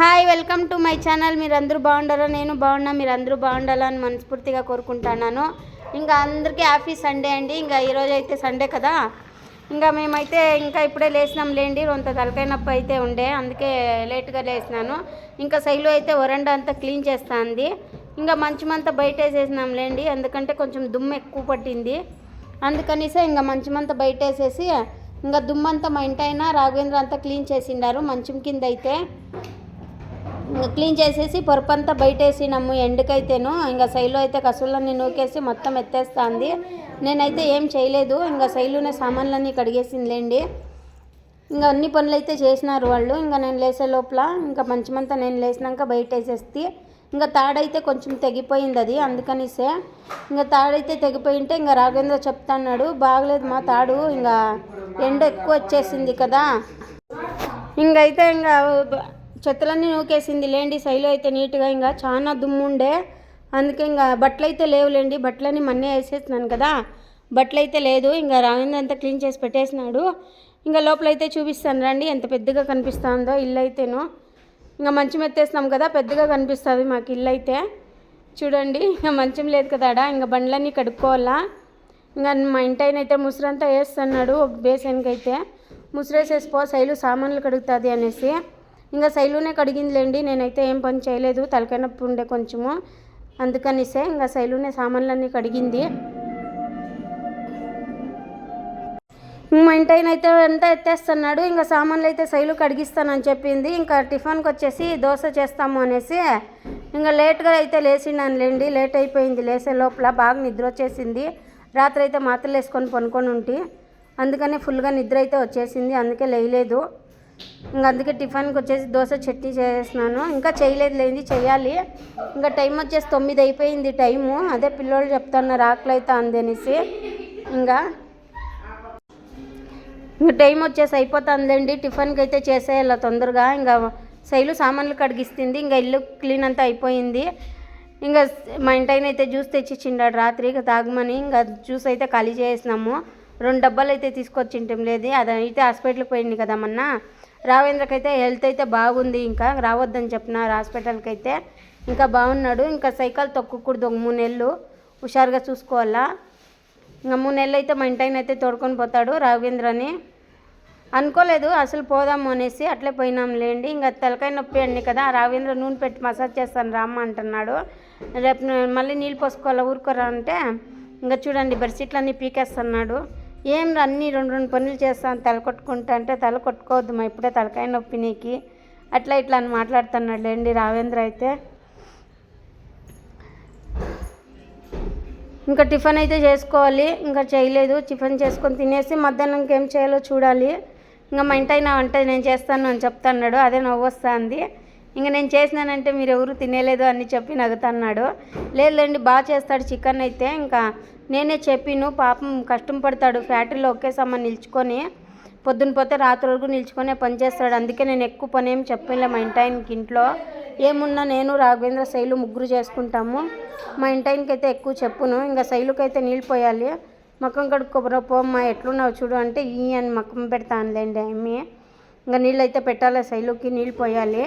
Hi welcome to my channel. మీరు అందరూ బాగుండారా నేను బాగున్నా మీరు అందరూ బాగుండాలని మనస్ఫూర్తిగా కోరుకుంటున్నాను. ఇంకా అందరికీ హ్యాపీ సండే అండి. ఇంకా ఈరోజు అయితే సండే కదా. ఇంకా మేమైతే ఇంకా ఇప్పుడే లేచినాం లేండి. రొంత తలకాయ నొప్పి అయితే ఉండే. అందుకే లేట్గా లేచినాను. ఇంకా శైలు అయితే వరండా అంతా క్లీన్ చేస్తుంది. ఇంకా మంచమంతా బయట వేసేసినాం లేండి. ఎందుకంటే కొంచెం దుమ్ము ఎక్కువ పట్టింది. అందుకనిసే ఇంకా మంచమంతా బయట వేసేసి ఇంకా దుమ్మంతా మా ఇంటైనా రాఘవేంద్ర అంతా క్లీన్ చేసిండారు మంచం కింద అయితే క్లీన్ చేసేసి పొరపంతా బయటేసినాము ఎండకైతేను. ఇంకా శైలు అయితే కసులన్నీ నూకేసి మొత్తం ఎత్తేస్తుంది. నేనైతే ఏం చేయలేదు. ఇంకా శైలునే సామాన్లన్నీ కడిగేసిందిలేండి. ఇంకా అన్ని పనులు అయితే చేసినారు వాళ్ళు. ఇంకా నేను లేసే లోపల ఇంకా మంచమంతా నేను లేచినాక బయట వేసేస్తే ఇంకా తాడైతే కొంచెం తెగిపోయింది అది అందుకనిసే. ఇంకా తాడైతే తెగిపోయింటే ఇంకా రాఘవేంద్ర చెప్తాన్నాడు బాగలేదు మా తాడు ఇంకా ఎండ ఎక్కువ వచ్చేసింది కదా. ఇంకైతే ఇంకా చెత్తలన్నీ నూకేసింది లేండి శైలు అయితే నీట్గా ఇంకా చాలా దుమ్ము ఉండే అందుకే ఇంకా బట్టలు అయితే లేవులేండి బట్టలన్నీ మన్నే వేసేస్తున్నాను కదా. బట్టలు అయితే లేదు ఇంకా రావింద అంతా క్లీన్ చేసి పెట్టేసినాడు. ఇంకా లోపలైతే చూపిస్తాను రండి ఎంత పెద్దగా కనిపిస్తుందో ఇల్లు అయితేను ఇంకా మంచం ఎత్తేస్తున్నాం కదా పెద్దగా కనిపిస్తుంది మాకు ఇల్లు అయితే చూడండి ఇంకా మంచం లేదు కదా ఆడ ఇంకా బండ్లన్నీ కడుక్కోవాలా. ఇంకా మా ఇంటైన అయితే ముసురంతా వేస్తున్నాడు ఒక బేసన్కి అయితే ముసురేసేసిపో శైలు సామాన్లు కడుగుతుంది అనేసి. ఇంకా శైలునే కడిగిందిలేండి. నేనైతే ఏం పని చేయలేదు. తలకాయ నొప్పి ఉండే కొంచెము. అందుకనిసే ఇంకా శైలునే సామాన్లన్నీ కడిగింది. మా ఇంటైన అయితే అంతా ఎత్తేస్తున్నాడు. ఇంకా సామాన్లు అయితే శైలు కడిగిస్తానని చెప్పింది. ఇంకా టిఫిన్కి వచ్చేసి దోశ చేస్తాము అనేసి. ఇంకా లేట్గా అయితే లేచిండాను లేండి లేట్ అయిపోయింది. లేసే లోపల బాగా నిద్ర వచ్చేసింది. రాత్రి అయితే మాత్రలు వేసుకొని పనుకొని ఉంటే. అందుకని ఫుల్గా నిద్ర అయితే వచ్చేసింది. అందుకే లేయలేదు. ఇంకా అందుకే టిఫిన్కి వచ్చేసి దోశ చట్నీ చేసేసినాను ఇంకా చేయలేదు లేని చేయాలి. ఇంకా టైం వచ్చేసి తొమ్మిది అయిపోయింది టైము. అదే పిల్లోళ్ళు చెప్తున్నారు ఆకలి అయితే అనేసి. ఇంకా ఇంకా టైం వచ్చేసి అయిపోతుందండి టిఫిన్కి అయితే చేసేయాలి తొందరగా. ఇంకా శైలు సామాన్లు కడిగిస్తుంది. ఇంకా ఇల్లు క్లీన్ అంతా అయిపోయింది. ఇంకా మా ఇంటైన అయితే జ్యూస్ తెచ్చిచ్చిండాడు రాత్రి. ఇక తాగమని ఇంకా జ్యూస్ అయితే ఖాళీ చేసినాము. రెండు డబ్బాలు అయితే తీసుకొచ్చింటాం లేదు. అదైతే హాస్పిటల్కి పోయింది కదా మొన్న. రావేంద్రకి అయితే హెల్త్ అయితే బాగుంది ఇంకా రావద్దని చెప్పినారు హాస్పిటల్కి అయితే ఇంకా బాగున్నాడు ఇంకా సైకిల్ తొక్కకూడదు ఒక మూడు నెలలు. హుషారుగా చూసుకోవాలా. ఇంకా మూడు నెలలు అయితే మా ఇంటైన అయితే తోడుకొని పోతాడు రాఘవేంద్రని అనుకోలేదు అసలు పోదాము అనేసి అట్లే పోయినాం లేండి. ఇంకా తలకాయ నొప్పి అండి కదా రాఘవేంద్ర నూనె పెట్టి మసాజ్ చేస్తాను రామ్మ అంటున్నాడు. రేపు మళ్ళీ నీళ్ళు పోసుకోవాలా ఊరుకోరా అంటే. ఇంకా చూడండి బెడ్షీట్లన్నీ పీకేస్తున్నాడు. ఏం రా రెండు రెండు పనులు చేస్తాను తల కొట్టుకుంటా అంటే తల కొట్టుకోవద్దు మా ఇప్పుడే తలకాయ నొప్పి నీకి. అట్లా ఇట్లా అని మాట్లాడుతున్నాడు లేండి రావేంద్ర అయితే. ఇంకా టిఫిన్ అయితే చేసుకోవాలి ఇంకా చేయలేదు టిఫిన్ చేసుకొని తినేసి మధ్యాహ్నం ఏం చేయాలో చూడాలి. ఇంకా మా ఇంటైనా వంట నేను చేస్తాను అని చెప్తున్నాడు అదే నవ్వు వస్తుంది. ఇంకా నేను చేసినానంటే మీరు ఎవరు తినేలేదు అని చెప్పి నవ్వుతున్నాడు. లేదులేండి బాగా చేస్తాడు చికెన్ అయితే. ఇంకా నేనే చెప్పిను పాపం కష్టం పడతాడు ఫ్యాక్టరీలో ఒకేసారి నిల్చుకొని పొద్దున పోతే రాత్రి వరకు నిల్చుకొనే పని చేస్తాడు. అందుకే నేను ఎక్కువ పని ఏం చెప్పలే మా ఇంటాయనకి ఇంట్లో. ఏమున్నా నేను రాఘవేంద్ర శైలు ముగ్గురు చేసుకుంటాము. మా ఇంటాయనకి అయితే ఎక్కువ చెప్పును. ఇంకా శైలుకి అయితే నీళ్ళు పోయాలి. మకం కడుక్కోబరా పోమ్మా ఎట్లున్నావు చూడు అంటే ఈ అని మకం పెడతానులేండి అమ్మి ఇంకా నీళ్ళు అయితే పెట్టాలి శైలుకి నీళ్ళు పోయాలి.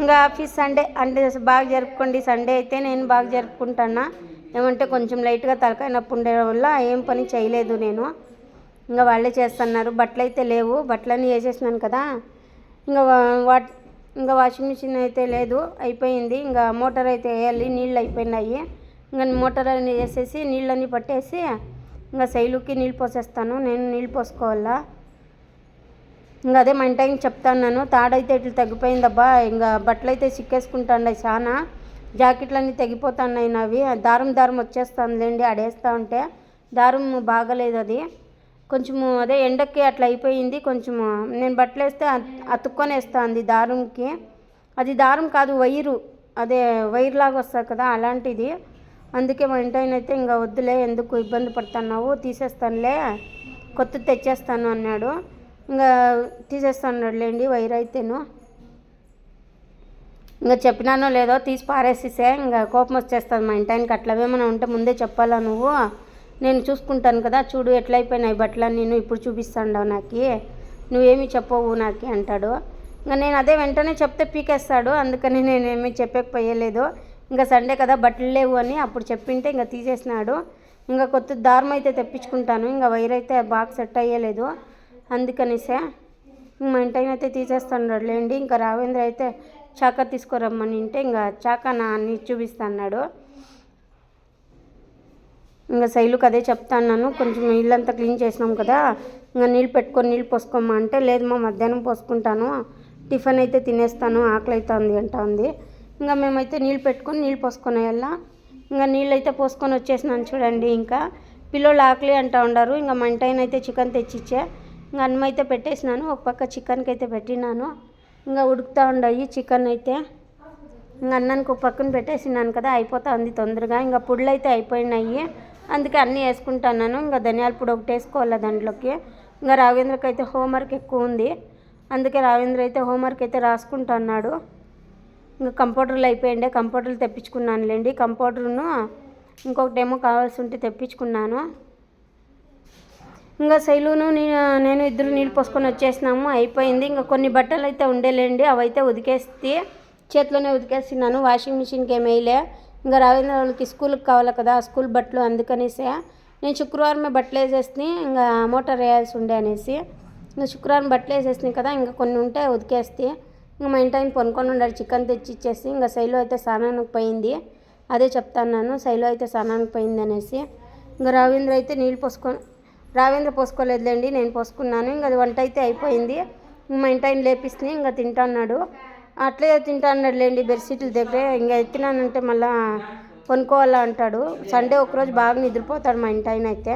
ఇంకా ఆఫీస్ సండే అంటే బాగా జరుపుకోండి. సండే అయితే నేను బాగా జరుపుకుంటాను ఏమంటే కొంచెం లైట్గా తలకాయ నొప్పి ఉండడం వల్ల ఏం పని చేయలేదు నేను. ఇంకా వాళ్ళే చేస్తున్నారు. బట్టలు అయితే లేవు. బట్టలన్నీ వేసేసినాను కదా. ఇంకా వాట్ ఇంకా వాషింగ్ మిషన్ అయితే లేదు. అయిపోయింది. ఇంకా మోటార్ అయితే వేయాలి. నీళ్ళు అయిపోయినాయి. ఇంకా మోటార్ అన్ని వేసేసి నీళ్ళన్నీ పట్టేసి ఇంకా శైలుకి నీళ్ళు పోసేస్తాను. నేను నీళ్ళు పోసుకోవాలా? ఇంకా అదే మా ఇంటికి చెప్తాను తాడైతే ఇట్లా తగ్గిపోయిందబ్బా. ఇంకా బట్టలు అయితే చిక్కేసుకుంటాండాయి చాలా జాకెట్లన్నీ తెగిపోతున్నాయి నావి. దారం దారం వచ్చేస్తుందిలేండి ఆడేస్తూ ఉంటే. దారం బాగలేదు అది. కొంచెము అదే ఎండకి అట్లా అయిపోయింది. కొంచెము నేను బట్టలు వేస్తే అతుక్కొని వేస్తుంది దారంకి. అది దారం కాదు వైరు. అదే వైర్ లాగా వస్తుంది కదా అలాంటిది. అందుకే మా ఇంటాయన అయితే ఇంకా వద్దులే ఎందుకు ఇబ్బంది పడుతున్నావు? తీసేస్తానులే. కొత్త తెచ్చేస్తాను అన్నాడు. ఇంకా తీసేస్తున్నాడులేండి వైర్ అయితేను. ఇంకా చెప్పినానో లేదో తీసి పారేసేసే ఇంకా కోపం వచ్చేస్తుంది మా ఇంటాయనకి అట్లా ఏమైనా ఉంటే ముందే చెప్పాలా నువ్వు? నేను చూసుకుంటాను కదా చూడు ఎట్లయిపోయినాయి బట్టలు నేను ఇప్పుడు చూపిస్తాండావు నాకు. నువ్వేమి చెప్పవు నాకు అంటాడు. ఇంకా నేను అదే వెంటనే చెప్తే పీకేస్తాడు అందుకని నేనేమీ చెప్పకపోయలేదు. ఇంకా సండే కదా బట్టలు లేవు అని అప్పుడు చెప్పింటే ఇంకా తీసేసినాడు. ఇంకా కొత్త దారం అయితే తెప్పించుకుంటాను ఇంకా వైర్ అయితే బాగా సెట్ అయ్యలేదు. అందుకనిసే మా ఇంటైన అయితే తీసేస్తున్నాడు. లేండి ఇంకా రావేంద్ర అయితే చాక తీసుకురమ్మని అంటే ఇంకా చాక నా అన్ని చూపిస్తాడు ఇంకా శైలుకి అదే చెప్తాను కొంచెం ఇల్లంతా క్లీన్ చేసినాం కదా ఇంకా నీళ్ళు పెట్టుకొని నీళ్ళు పోసుకోమా అంటే లేదు మా మధ్యాహ్నం పోసుకుంటాను టిఫిన్ అయితే తినేస్తాను ఆకలి అవుతుంది అంటుంది. ఇంకా మేమైతే నీళ్ళు పెట్టుకొని నీళ్ళు పోసుకొని వెళ్ళా. ఇంకా నీళ్ళు అయితే పోసుకొని వచ్చేసినాను చూడండి ఇంకా పిల్లలు ఆకలి అంటూ ఉండారు ఇంకా మా ఇంటైన అయితే చికెన్ తెచ్చిచ్చే. ఇంకా అన్నం అయితే పెట్టేసినాను. ఒక పక్క చికెన్కి అయితే పెట్టినాను. ఇంకా ఉడుకుతూ ఉండయి చికెన్ అయితే. ఇంకా అన్నానికి ఒక పక్కన పెట్టేసినాను కదా అయిపోతా ఉంది తొందరగా. ఇంకా పుడ్లు అయితే అయిపోయినాయి. అందుకే అన్నీ వేసుకుంటున్నాను ఇంకా ధనియాల పొడి ఒకటి వేసుకోవాలి దాంట్లోకి. ఇంకా రావేంద్రకి అయితే హోంవర్క్ ఎక్కువ ఉంది. అందుకే రావేంద్ర అయితే హోంవర్క్ అయితే రాసుకుంటున్నాడు ఇంకా కంప్యూటర్లు అయిపోయిండే. కంప్యూటర్లు తెప్పించుకున్నానులేండి. కంప్యూటర్ను ఇంకొకటి ఏమో కావాల్సి ఉంటే తెప్పించుకున్నాను. ఇంకా శైలును నేను ఇద్దరు నీళ్ళు పోసుకొని వచ్చేసినాము. అయిపోయింది. ఇంకా కొన్ని బట్టలు అయితే ఉండేలేండి. అవైతే ఉతికేస్తే చేతిలోనే ఉతికేస్తున్నాను. వాషింగ్ మిషన్కి ఏమి వేయలే. ఇంకా రవీంద్ర వాళ్ళకి స్కూల్కి కావాలి కదా ఆ స్కూల్ బట్టలు అందుకనేసే. నేను శుక్రవారమే బట్టలు వేసేసి ఇంకా మోటార్ వేయాల్సి ఉండే అనేసి. ఇంకా శుక్రవారం బట్టలు వేసేసినాయి కదా ఇంకా కొన్ని ఉంటే ఉతికేస్తే. ఇంకా మా ఇంటి ఆయన పొనుకొని ఉండాలి. చికెన్ తెచ్చి ఇచ్చేసి ఇంకా శైలు అయితే స్నానానికి పోయింది. అదే చెప్తాను శైలు అయితే స్నానానికి పోయింది అనేసి. ఇంకా రవీంద్ర అయితే నీళ్ళు పోసుకొని రావేంద్ర పోసుకోలేదులేండి నేను పోసుకున్నాను ఇంకా అది వంట అయితే అయిపోయింది. మా ఇంటి ఆయన లేపిస్తుంది ఇంకా తింటాన్నాడు అట్లే తింటాన్నాడు లేండి బెడ్షీట్ల దగ్గరే ఇంకా ఎత్తినానంటే మళ్ళా కొనుక్కోవాలా అంటాడు. సండే ఒకరోజు బాగా నిద్రపోతాడు మా ఇంటి ఆయన అయితే.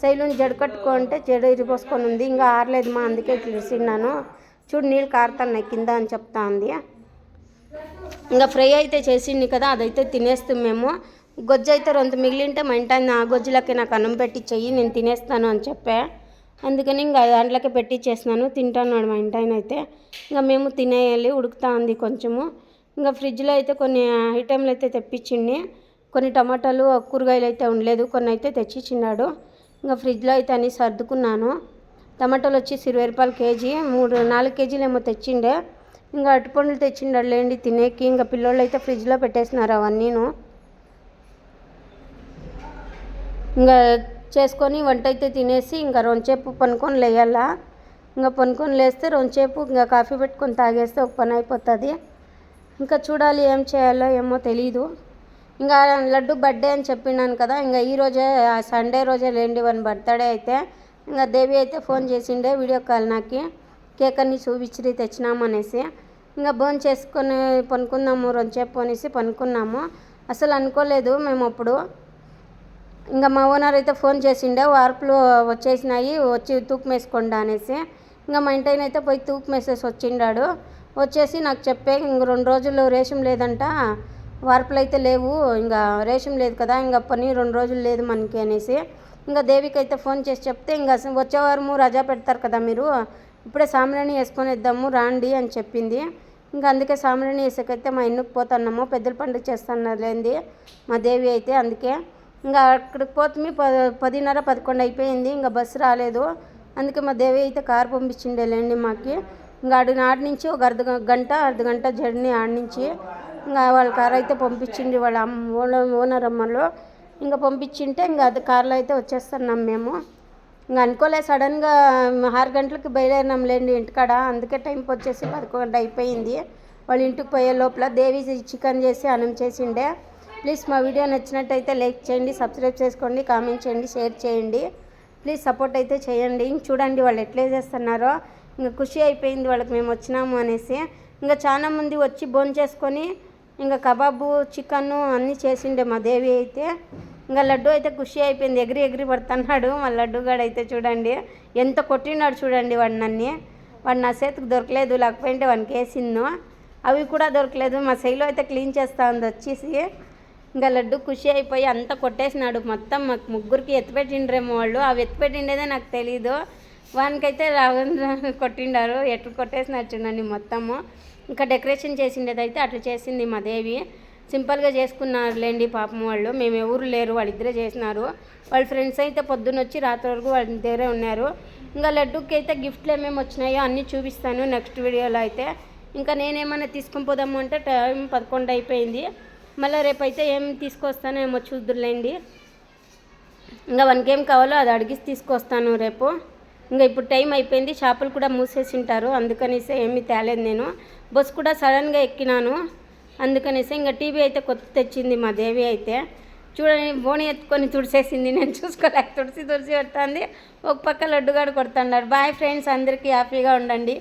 శైలుని జడ కట్టుకో అంటే జడ ఇరిపోసుకొని ఉంది ఇంకా ఆరలేదు మా అందుకే ఇట్లా ఇస్తున్నాను చూడు నీళ్ళు కారుతున్నాయి కింద అని చెప్తా ఉంది ఇంకా ఫ్రై అయితే చేసింది కదా అదైతే తినేస్తాం మేము. గొజ్జు అయితే రొంత మిగిలింటే మా ఇంటి నా ఆ గొజ్జులకి నాకు అన్నం పెట్టి చెయ్యి నేను తినేస్తాను అని చెప్పా. అందుకని ఇంకా దాంట్లోకి పెట్టిచ్చేసినాను తింటున్నాడు మా ఇంటి ఆయన అయితే. ఇంకా మేము తినేయాలి ఉడుకుతా ఉంది కొంచెము. ఇంకా ఫ్రిడ్జ్లో అయితే కొన్ని ఐటెంలు అయితే తెప్పించిండి కొన్ని టమాటాలు కూరగాయలు అయితే ఉండలేదు కొన్ని అయితే తెచ్చిచ్చిన్నాడు. ఇంకా ఫ్రిడ్జ్లో అయితే అన్నీ సర్దుకున్నాను. టమాటాలు వచ్చేసి ఇరవై రూపాయలు కేజీ మూడు నాలుగు కేజీలు ఏమో తెచ్చిండే. ఇంకా అరటిపండ్లు తెచ్చిండాడు లేండి తినేకి ఇంకా పిల్లోళ్ళు అయితే ఫ్రిడ్జ్లో పెట్టేసినారు అవన్నీను. ఇంకా చేసుకొని వంట అయితే తినేసి ఇంకా రొంచేపు పనుకొని లేయాలా. ఇంకా పనుకొని లేస్తే రొంచేపు ఇంకా కాఫీ పెట్టుకొని తాగేస్తే ఒక పని అయిపోతుంది. ఇంకా చూడాలి ఏం చేయాలో ఏమో తెలీదు. ఇంకా లడ్డు బర్త్డే అని చెప్పినాను కదా ఇంకా ఈ రోజే ఆ సండే రోజే లేండి వన్ బర్త్డే అయితే. ఇంకా దేవి అయితే ఫోన్ చేసిండే వీడియో కాల్ నాకు కేక్ అన్ని చూపించి తెచ్చినామనేసి ఇంకా భోజనం చేసుకొని పనుకుందాము రొంచేపు అనేసి పనుకున్నాము. అసలు అనుకోలేదు మేము అప్పుడు. ఇంకా మా ఓనర్ అయితే ఫోన్ చేసిండే వార్పులు వచ్చేసినాయి వచ్చి తూకమేసుకోండి అనేసి. ఇంకా మా ఇంటైన అయితే పోయి తూకమేసేసి వచ్చిండాడు. వచ్చేసి నాకు చెప్పే ఇంక రెండు రోజులు రేషం లేదంట వార్పులు అయితే లేవు ఇంకా రేషం లేదు కదా ఇంకా పని రెండు రోజులు లేదు మనకి అనేసి. ఇంకా దేవికి అయితే ఫోన్ చేసి చెప్తే ఇంకా వచ్చేవారము రజా పెడతారు కదా మీరు ఇప్పుడే సాంబ్రాణి వేసుకొని ఇద్దాము రాండి అని చెప్పింది. ఇంకా అందుకే సాంబ్రాణి వేసాకైతే మా ఇన్నుకు పోతున్నాము పెద్దల పండుగ చేస్తాను లేంది మా దేవి అయితే అందుకే. ఇంకా అక్కడికి పోతే ప పదిన్నర పదకొండు అయిపోయింది ఇంకా బస్సు రాలేదు. అందుకే మా దేవి అయితే కారు పంపించిండే లేండి మాకి. ఇంకా ఆడి నాటి నుంచి ఒక అర్ధ గంట అర్ధ గంట జర్నీ ఆడి నుంచి ఇంకా వాళ్ళ కారు అయితే పంపించింది వాళ్ళ అమ్మ ఓనర్ ఓనర్ అమ్మలో. ఇంకా పంపించింటే ఇంకా అది కార్లో అయితే వచ్చేస్తున్నాం మేము. ఇంకా అనుకోలే సడన్గా ఆరు గంటలకు బయలుదేరినాం లేండి ఇంటికాడ. అందుకే టైం వచ్చేసి పదకొండు అయిపోయింది. వాళ్ళ ఇంటికి పోయే లోపల దేవి చికెన్ చేసి అన్నం చేసిండే. ప్లీజ్ మా వీడియో నచ్చినట్టయితే లైక్ చేయండి సబ్స్క్రైబ్ చేసుకోండి కామెంట్ చేయండి షేర్ చేయండి. ప్లీజ్ సపోర్ట్ అయితే చేయండి. ఇంక చూడండి వాళ్ళు ఎట్లా చేస్తున్నారో. ఇంకా ఖుషి అయిపోయింది వాళ్ళకి మేము వచ్చినాము అనేసి. ఇంకా చాలా మంది వచ్చి భోజనం చేసుకొని ఇంకా కబాబు చికెన్ అన్నీ చేసిండే మా దేవి అయితే. ఇంకా లడ్డు అయితే ఖుషి అయిపోయింది ఎగిరి ఎగిరి పడుతున్నాడు మా లడ్డుగాడు అయితే చూడండి. ఎంత కొట్టినాడు చూడండి వాడు నన్ను. వాడు నా చేతికి దొరకలేదు లేకపోయింటే వానికి వేసిందో అవి కూడా దొరకలేదు మా శైలో అయితే క్లీన్ చేస్తా ఉంది వచ్చేసి. ఇంకా లడ్డు ఖుషి అయిపోయి అంతా కొట్టేసినాడు. మొత్తం మాకు ముగ్గురికి ఎత్తిపెట్టిండ్రేమో వాళ్ళు. అవి ఎత్తిపెట్టిండేదే నాకు తెలీదు. వానికైతే రాఘవేంద్ర కొట్టిండారు. ఎట్లు కొట్టేసినారు చూడండి మొత్తము. ఇంకా డెకరేషన్ చేసిండేది అయితే అట్లా చేసింది మా దేవి. సింపుల్గా చేసుకున్నారు లేండి పాపం వాళ్ళు. మేము ఎవరు లేరు వాళ్ళిద్దరే చేసినారు. వాళ్ళ ఫ్రెండ్స్ అయితే పొద్దున్న వచ్చి రాత్రి వరకు వాళ్ళ దగ్గరే ఉన్నారు. ఇంకా లడ్డూకి అయితే గిఫ్ట్లు ఏమేమి వచ్చినాయో అన్నీ చూపిస్తాను నెక్స్ట్ వీడియోలో అయితే. ఇంకా నేనేమైనా తీసుకొని పోదాము అంటే టైం పదకొండు అయిపోయింది. మళ్ళీ రేపైతే ఏం తీసుకొస్తానో ఏమో చూద్దురులేండి. ఇంకా వన్కి ఏం కావాలో అది అడిగి తీసుకొస్తాను రేపు. ఇంకా ఇప్పుడు టైం అయిపోయింది షాపులు కూడా మూసేసి ఉంటారు అందుకనేసి ఏమీ తేలేదు నేను. బస్సు కూడా సడన్గా ఎక్కినాను అందుకనేసి ఇంకా టీవీ అయితే కొత్త తెచ్చింది మా దేవి అయితే. చూడండి బోని ఎత్తుకొని తుడిసేసింది నేను చూసుకోలేక తుడిసి తుడిసి పెడుతుంది. ఒక పక్క లడ్డుగాడు కొడుతున్నాడు. బాయ్ ఫ్రెండ్స్ అందరికీ హ్యాపీగా ఉండండి.